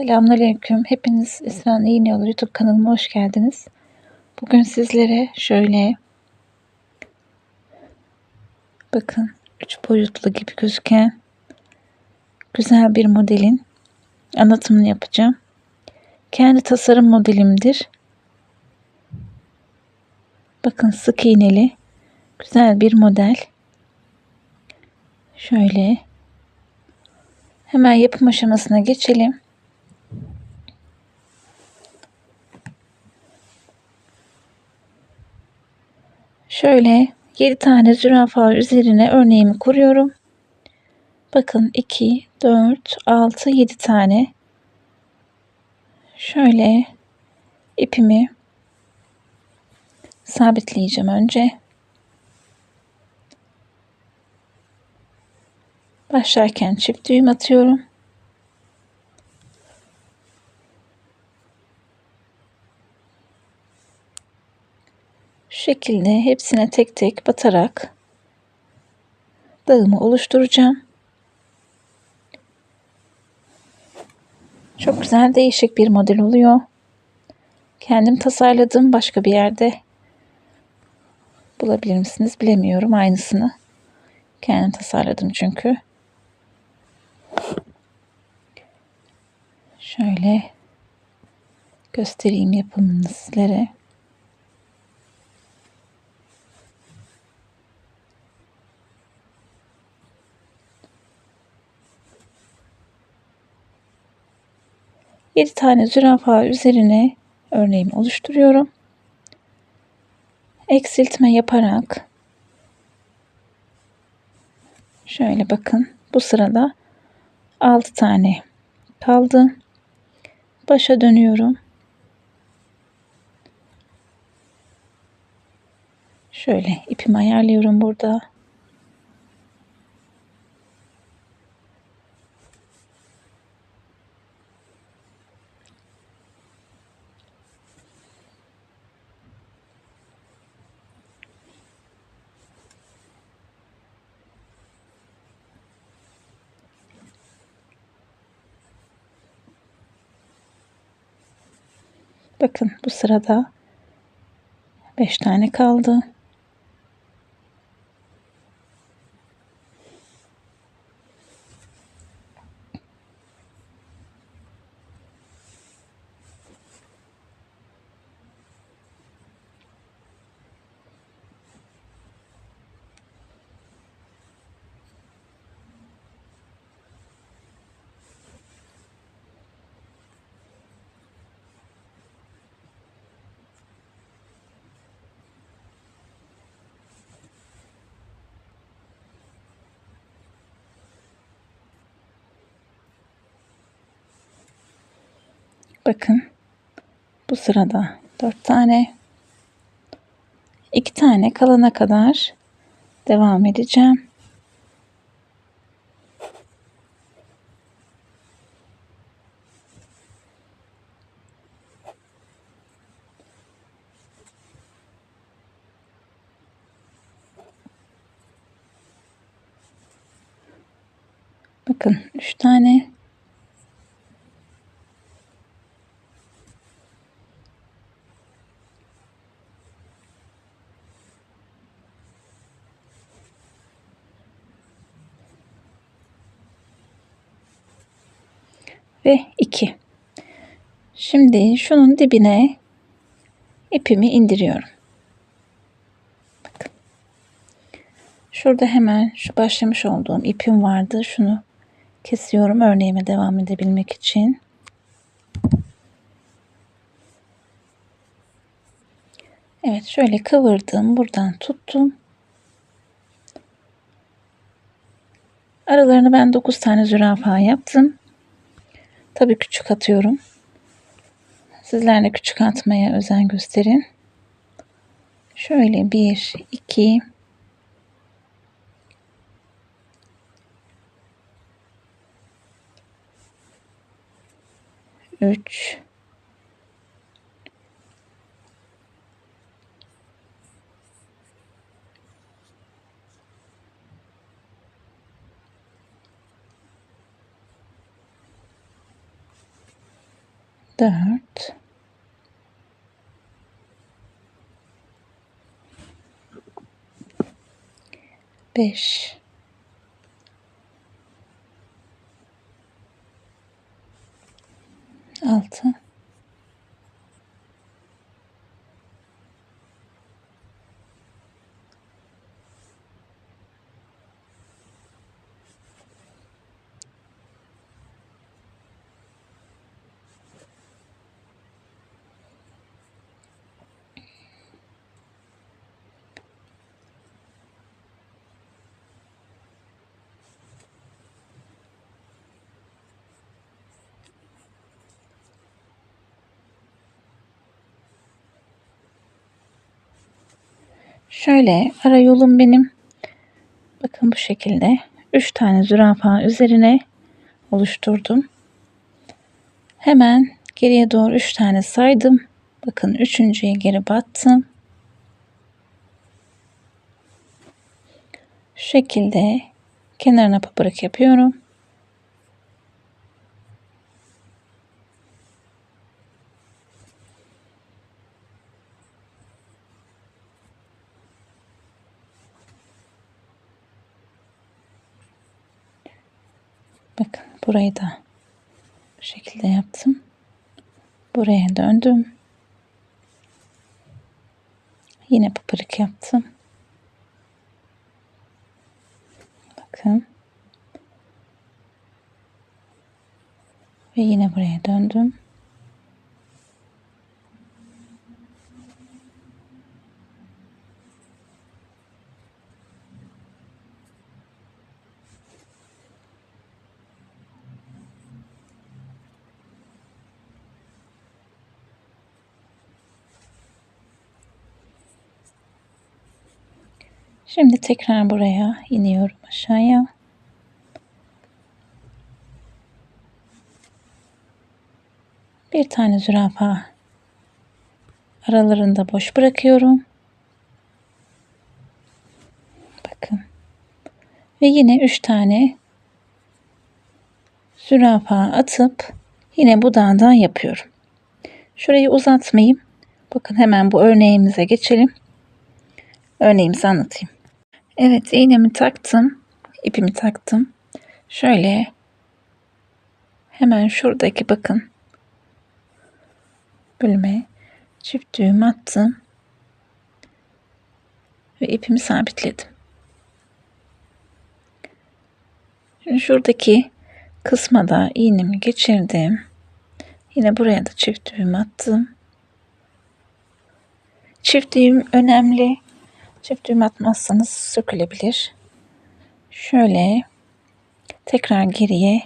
Selamünaleyküm. Hepiniz İsran İğne Yolu YouTube kanalıma hoş geldiniz. Bugün sizlere şöyle bakın üç boyutlu gibi gözüken güzel bir modelin anlatımını yapacağım. Kendi tasarım modelimdir. Bakın sık iğneli güzel bir model. Şöyle hemen yapım aşamasına geçelim. Şöyle 7 tane zürafa üzerine örneğimi kuruyorum. Bakın 2, 4, 6, 7 tane. Şöyle ipimi sabitleyeceğim önce. Başlarken çift düğüm atıyorum. Şu şekilde hepsine tek tek batarak dağımı oluşturacağım. Çok güzel değişik bir model oluyor. Kendim tasarladım başka bir yerde bulabilir misiniz bilemiyorum aynısını. Kendim tasarladım çünkü. Şöyle göstereyim yapımını sizlere. Yedi tane zürafa üzerine örneğimi oluşturuyorum. Eksiltme yaparak şöyle bakın bu sırada 6 tane kaldı başa dönüyorum. Şöyle ipimi ayarlıyorum burada. Bakın bu sırada 5 tane kaldı. Bakın. Bu sırada 4 tane. 2 tane kalana kadar devam edeceğim. Bakın 3 tane ve 2. Şimdi şunun dibine ipimi indiriyorum. Bakın. Şurada hemen şu başlamış olduğum ipim vardı. Şunu kesiyorum örneğime devam edebilmek için. Evet şöyle kıvırdım. Buradan tuttum. Aralarını ben 9 tane zürafa yaptım. Tabii küçük atıyorum. Sizler de küçük atmaya özen gösterin. Şöyle bir, iki, üç, dört, beş, altı, Şöyle ara yolum benim. Bakın bu şekilde. 3 tane zürafa üzerine oluşturdum. Hemen geriye doğru 3 tane saydım. Bakın üçüncüye geri battım. Şu şekilde kenarına paparak yapıyorum. Bakın burayı da bu şekilde yaptım. Buraya döndüm. Yine pıpırık yaptım. Bakın. Ve yine buraya döndüm. Şimdi tekrar buraya iniyorum aşağıya. Bir tane zürafa aralarında boş bırakıyorum. Bakın. Ve yine üç tane zürafa atıp yine bu dağdan yapıyorum. Şurayı uzatmayayım. Bakın hemen bu örneğimize geçelim. Örneğimizi anlatayım. Evet iğnemi taktım. ipimi taktım. Şöyle hemen şuradaki bakın bölüme çift düğüm attım. Ve ipimi sabitledim. Şimdi şuradaki kısma da iğnemi geçirdim. Yine buraya da çift düğüm attım. Çift düğüm önemli. Çift düğüm atmazsanız sökülebilir. Şöyle tekrar geriye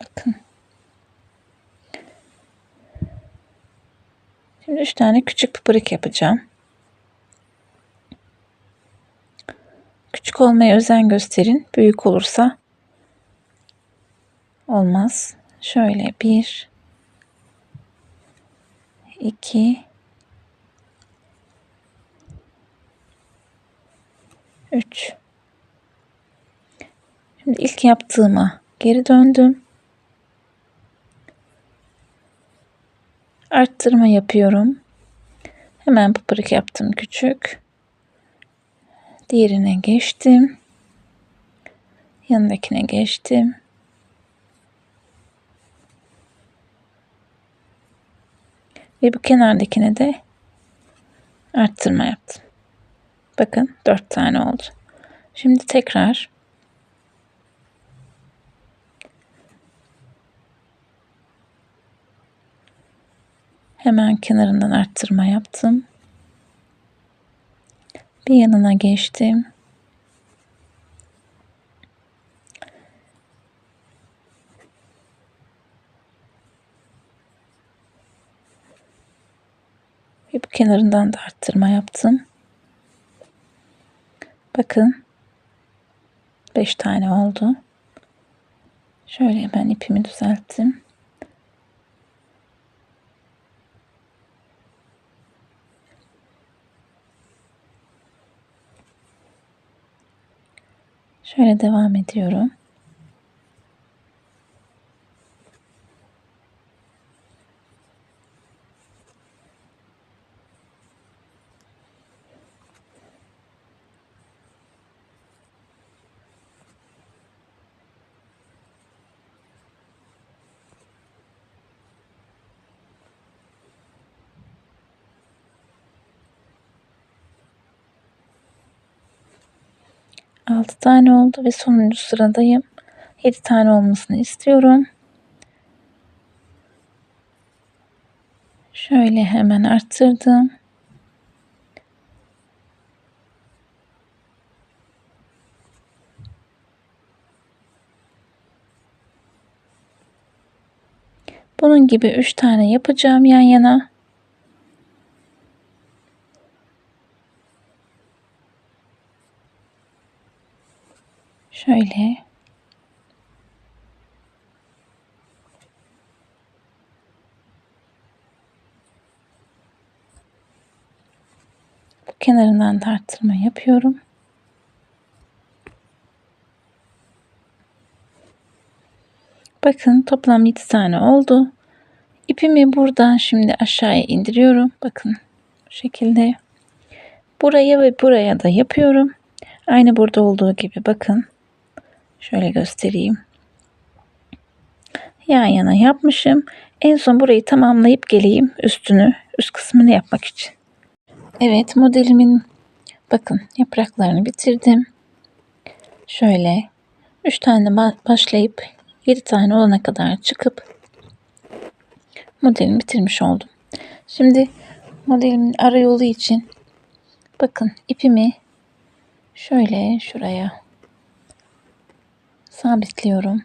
bakın. Şimdi üç tane küçük pıpırık yapacağım. Küçük olmaya özen gösterin. Büyük olursa olmaz. Şöyle bir, iki, 3 Şimdi ilk yaptığıma geri döndüm. Arttırma yapıyorum. Hemen pıpırık yaptım küçük. Diğerine geçtim. Yanındakine geçtim. Ve bu kenardakine de arttırma yaptım. Bakın dört tane oldu. Şimdi tekrar hemen kenarından arttırma yaptım. Bir yanına geçtim. Ve bu kenarından da arttırma yaptım. Bakın. 5 tane oldu. Şöyle ben ipimi düzelttim. Şöyle devam ediyorum. 6 tane oldu ve sonuncu sıradayım. 7 tane olmasını istiyorum. Şöyle hemen arttırdım. Bunun gibi 3 tane yapacağım yan yana. Şöyle. Bu kenarından da arttırma yapıyorum. Bakın toplam 7 tane oldu. İpimi buradan şimdi aşağıya indiriyorum. Bakın bu şekilde. Buraya ve buraya da yapıyorum. Aynı burada olduğu gibi bakın. Şöyle göstereyim. Yan yana yapmışım. En son burayı tamamlayıp geleyim üstünü, üst kısmını yapmak için. Evet modelimin bakın yapraklarını bitirdim. Şöyle 3 tane başlayıp 7 tane olana kadar çıkıp modelimi bitirmiş oldum. Şimdi modelimin ara yolu için bakın ipimi şöyle şuraya sabitliyorum.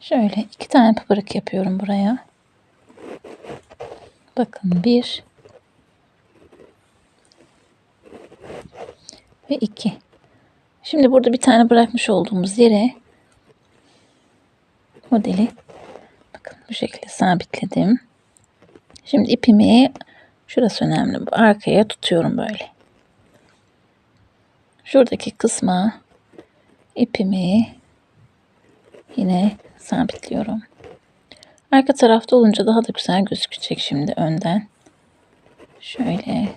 Şöyle iki tane pıpırık yapıyorum buraya. Bakın bir ve iki. Şimdi burada bir tane bırakmış olduğumuz yere modeli bakın bu şekilde sabitledim. Şimdi ipimi şurası önemli arkaya tutuyorum böyle. Şuradaki kısma ipimi yine sabitliyorum. Arka tarafta olunca daha da güzel gözükecek şimdi önden. Şöyle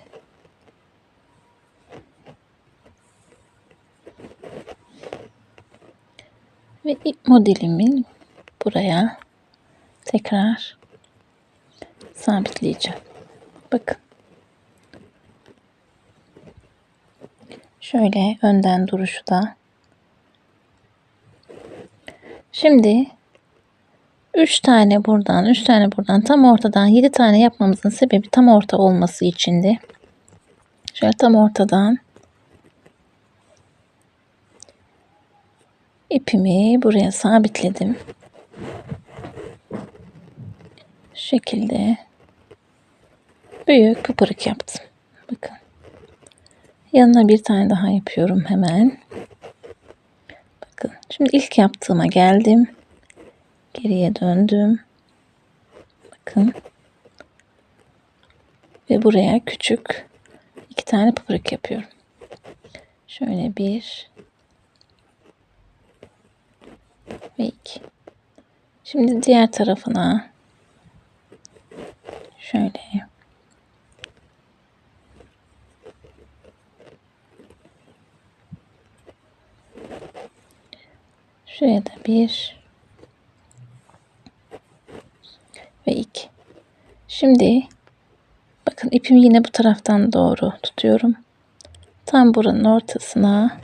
ve ip modelimi buraya tekrar sabitleyeceğim. Bakın. Şöyle önden duruşu da. Şimdi 3 tane buradan, 3 tane buradan tam ortadan 7 tane yapmamızın sebebi tam orta olması içindi. Şöyle tam ortadan ipimi buraya sabitledim. Şu şekilde büyük pıpırık yaptım. Bakın. Yanına bir tane daha yapıyorum hemen. Bakın. Şimdi ilk yaptığıma geldim. Geriye döndüm. Bakın. Ve buraya küçük iki tane pıpırık yapıyorum. Şöyle bir ve iki. Şimdi diğer tarafına şöyle Şuraya da bir ve iki. Şimdi bakın ipimi yine bu taraftan doğru tutuyorum. Tam buranın ortasına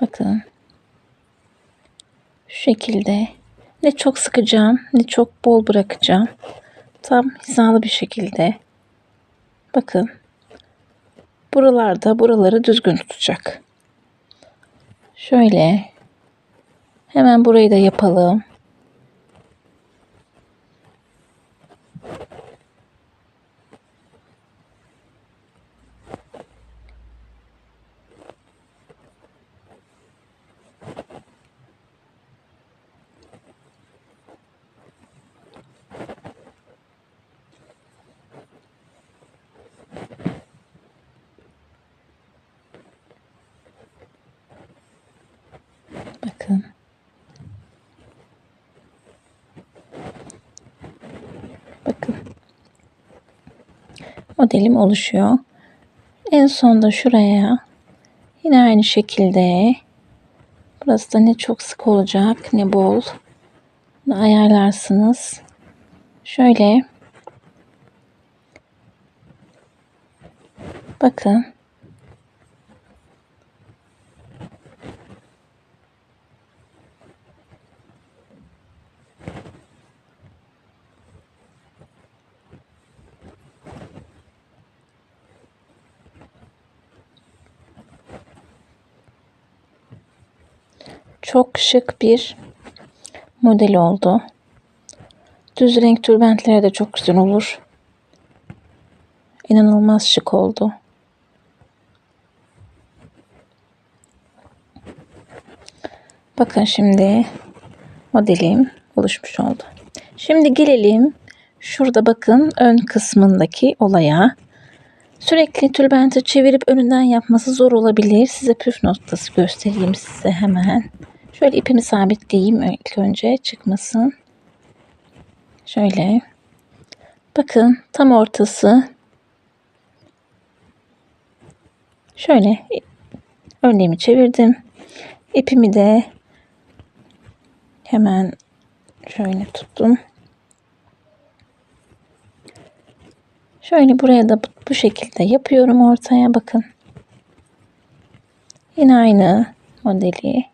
bakın şu şekilde ne çok sıkacağım ne çok bol bırakacağım. Tam hizalı bir şekilde bakın buralarda buraları düzgün tutacak. Şöyle Hemen burayı da yapalım. Bakın. Modelim oluşuyor. En sonda şuraya yine aynı şekilde burası da ne çok sık olacak ne bol Bunu ayarlarsınız. Şöyle Bakın. Çok şık bir model oldu. Düz renk tülbentlere de çok güzel olur. İnanılmaz şık oldu. Bakın şimdi modelim oluşmuş oldu. Şimdi gelelim şurada bakın ön kısmındaki olaya. Sürekli tülbenti çevirip önünden yapması zor olabilir. Size püf noktası göstereyim size hemen. Şöyle ipimi sabitleyeyim ilk önce çıkmasın. Şöyle. Bakın tam ortası. Şöyle örneğimi çevirdim. İpimi de hemen şöyle tuttum. Şöyle buraya da bu, şekilde yapıyorum ortaya bakın. Yine aynı modeli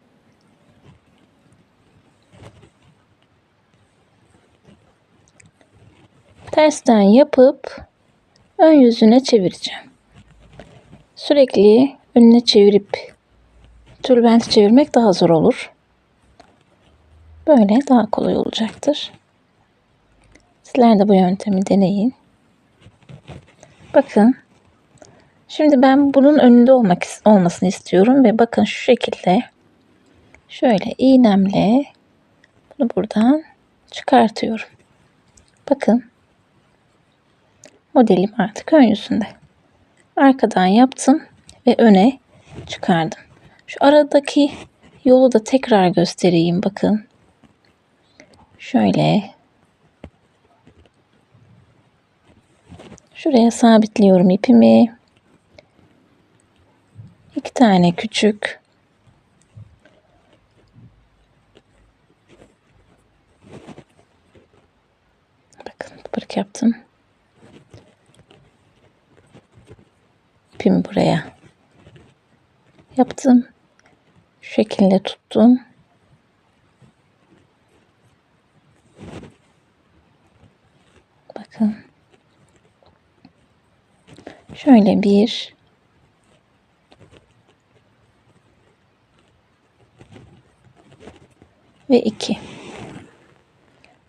tersten yapıp ön yüzüne çevireceğim. Sürekli önüne çevirip tülbenti çevirmek daha zor olur. Böyle daha kolay olacaktır. Sizler de bu yöntemi deneyin. Bakın. Şimdi ben bunun önünde olmak olmasını istiyorum ve bakın şu şekilde şöyle iğnemle bunu buradan çıkartıyorum. Bakın modelim artık ön yüzünde. Arkadan yaptım ve öne çıkardım. Şu aradaki yolu da tekrar göstereyim bakın. Şöyle Şuraya sabitliyorum ipimi. İki tane küçük Bakın pırk yaptım. ipimi buraya yaptım. Şu şekilde tuttum. Bakın. Şöyle bir ve iki.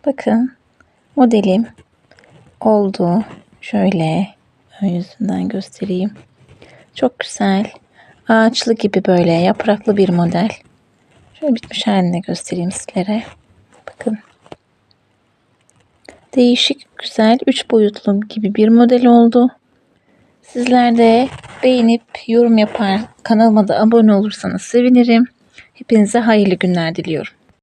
Bakın modelim oldu. Şöyle ön yüzünden göstereyim. Çok güzel. Ağaçlı gibi böyle yapraklı bir model. Şöyle bitmiş halini göstereyim sizlere. Bakın. Değişik, güzel, üç boyutlu gibi bir model oldu. Sizler de beğenip yorum yapar, kanalıma da abone olursanız sevinirim. Hepinize hayırlı günler diliyorum.